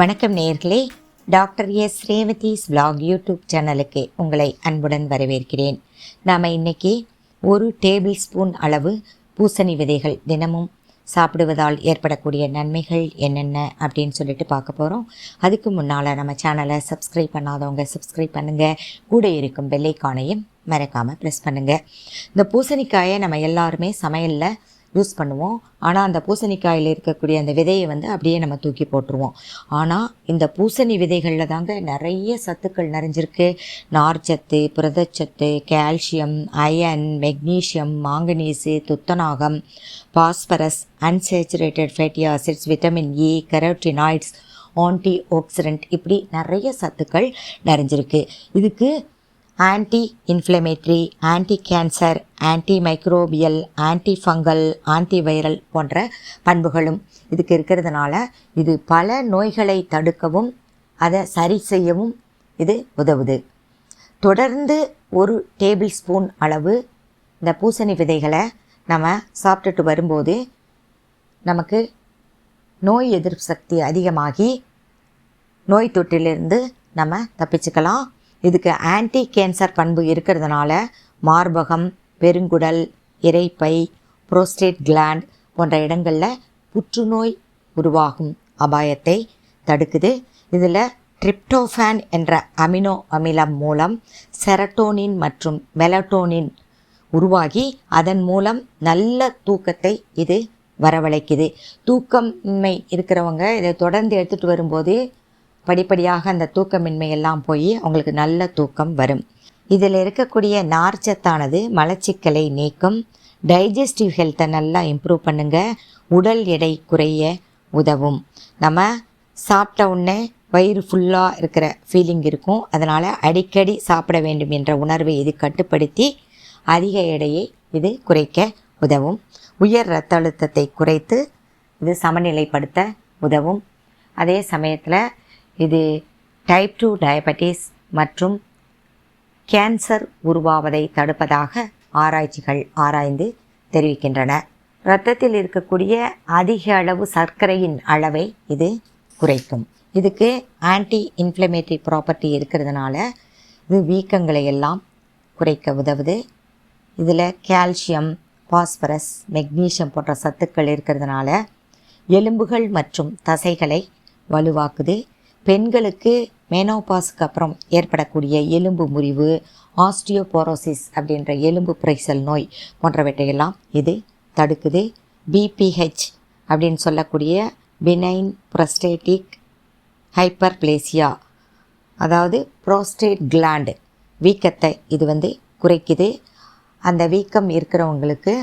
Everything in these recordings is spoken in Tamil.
வணக்கம் நேர்களே. Doctor S. Revathi's vlog YouTube சேனலுக்கு உங்களை அன்புடன் வரவேற்கிறேன். நாம் இன்னைக்கு ஒரு டேபிள் ஸ்பூன் அளவு பூசணி விதைகள் தினமும் சாப்பிடுவதால் ஏற்படக்கூடிய நன்மைகள் என்னென்ன அப்படின்னு சொல்லிட்டு பார்க்க போகிறோம் அதுக்கு முன்னால் நம்ம சேனலை சப்ஸ்கிரைப் பண்ணாதவங்க சப்ஸ்கிரைப் பண்ணுங்கள் கூட இருக்கும் பெல்லைக்கானையும் மறக்காமல் ப்ரெஸ் பண்ணுங்கள் இந்த பூசணிக்காயை நம்ம எல்லாருமே சமையலில் யூஸ் பண்ணுவோம். ஆனால் அந்த பூசணிக்காயில் இருக்கக்கூடிய அந்த விதையை வந்து அப்படியே நம்ம தூக்கி போட்டுருவோம். ஆனால் இந்த பூசணி விதைகளில் தாங்க நிறைய சத்துக்கள் நிறைஞ்சிருக்கு. நார்ச்சத்து புரதச்சத்து கால்சியம் அயன் மெக்னீஷியம் மாங்கனீஸு துத்தநாகம் phosphorus unsaturated fatty acids vitamin E carotenoids anti oxidant இப்படி நிறைய சத்துக்கள் நிறைஞ்சிருக்கு. இதுக்கு anti inflammatory anti cancer anti microbial anti fungal anti viral போன்ற பண்புகளும் இதுக்கு இருக்கிறதுனால இது பல நோய்களை தடுக்கவும் அதை சரி செய்யவும் இது உதவுது. தொடர்ந்து ஒரு டேபிள் ஸ்பூன் அளவு இந்த பூசணி விதைகளை நம்ம சாப்பிட்டுட்டு வரும்போது நமக்கு நோய் எதிர்ப்பு சக்தி அதிகமாகி நோய் தொற்றிலிருந்து நம்ம தப்பிச்சுக்கலாம். இதுக்கு ஆன்டி கேன்சர் பண்பு இருக்கிறதுனால மார்பகம் பெருங்குடல் இரைப்பை புரோஸ்டேட் கிளாண்ட் போன்ற இடங்களில் புற்றுநோய் உருவாகும் அபாயத்தை தடுக்குது. இதில் ட்ரிப்டோஃபேன் என்ற அமினோ அமிலம் மூலம் செரட்டோனின் மற்றும் மெலட்டோனின் உருவாகி அதன் மூலம் நல்ல தூக்கத்தை இது வரவழைக்குது. தூக்கம் இருக்கிறவங்க இதை தொடர்ந்து எடுத்துகிட்டு வரும்போது படிப்படியாக அந்த தூக்கமின்மை எல்லாம் போய் அவங்களுக்கு நல்ல தூக்கம் வரும். இதில் இருக்கக்கூடிய நார்ச்சத்தானது மலச்சிக்கலை நீக்கும். டைஜஸ்டிவ் ஹெல்த்தை நல்லா இம்ப்ரூவ் பண்ணுங்கள் உடல் எடை குறைய உதவும். நம்ம சாப்பிட்ட உடனே வயிறு ஃபுல்லாக இருக்கிற ஃபீலிங் இருக்கும். அதனால் அடிக்கடி சாப்பிட வேண்டும் என்ற உணர்வை இது கட்டுப்படுத்தி அதிக எடையை இது குறைக்க உதவும். உயர் இரத்த அழுத்தத்தை குறைத்து இது சமநிலைப்படுத்த உதவும். அதே சமயத்தில் இது டைப் டூ டயபெட்டிஸ் மற்றும் கேன்சர் உருவாவதை தடுப்பதாக ஆராய்ச்சிகள் ஆராய்ந்து தெரிவிக்கின்றன. இரத்தத்தில் இருக்கக்கூடிய அதிக அளவு சர்க்கரையின் அளவை இது குறைக்கும். இதுக்கு ஆன்டி இன்ஃப்ளமேட்டரி ப்ராப்பர்ட்டி இருக்கிறதுனால இது வீக்கங்களை எல்லாம் குறைக்க உதவுது. இதில் கால்சியம் பாஸ்பரஸ் மெக்னீஷியம் போன்ற சத்துக்கள் இருக்கிறதுனால எலும்புகள் மற்றும் தசைகளை வலுவாக்குது. பெண்களுக்கு மேனோபாஸுக்கு அப்புறம் ஏற்படக்கூடிய எலும்பு முறிவு ஆஸ்டியோபோரோசிஸ் அப்படின்ற எலும்பு பிரைசல் நோய் போன்றவற்றையெல்லாம் இது தடுக்குது. பிபிஹெச் அப்படின்னு சொல்லக்கூடிய பினைன் ப்ரஸ்டேட்டிக் ஹைப்பர்பிளேசியா அதாவது ப்ரோஸ்டேட் கிளாண்டு வீக்கத்தை இது வந்து குறைக்குது. அந்த வீக்கம் இருக்கிறவங்களுக்கு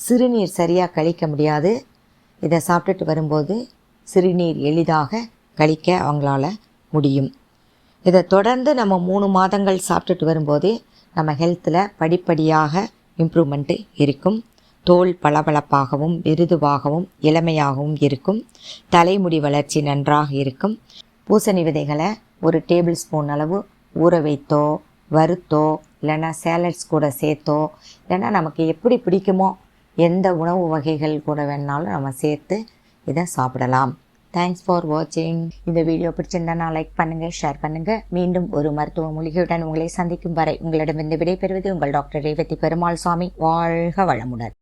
சிறுநீர் சரியாக கழிக்க முடியாது. இதை சாப்பிட்டுட்டு வரும்போது சிறுநீர் எளிதாக கழிக்க அவங்களால முடியும். இதை தொடர்ந்து நம்ம மூணு மாதங்கள் சாப்பிட்டுட்டு வரும்போது நம்ம ஹெல்த்தில் படிப்படியாக இம்ப்ரூவ்மெண்ட்டு இருக்கும். தோல் பளபளப்பாகவும் விருதுவாகவும் இளமையாகவும் இருக்கும். தலைமுடி வளர்ச்சி நன்றாக இருக்கும். பூசணி விதைகளை ஒரு டேபிள் ஸ்பூன் அளவு ஊற வைத்தோ வறுத்தோ இல்லைன்னா சேலட்ஸ் கூட சேர்த்தோ இல்லைன்னா நமக்கு எப்படி பிடிக்குமோ எந்த உணவு வகைகள் கூட வேணாலும் நம்ம சேர்த்து இதை சாப்பிடலாம். தேங்க்ஸ் ஃபார் வாட்சிங் இந்த வீடியோ பிடிச்சிருந்தா லைக் பண்ணுங்கள் ஷேர் பண்ணுங்கள் மீண்டும் ஒரு மருத்துவ மூலிகையுடன் உங்களை சந்திக்கும் வரை உங்களிடமிருந்து விடைபெறுவது உங்கள் டாக்டர் ரேவதி பெருமாள் சுவாமி. வாழ்க வளமுடன்.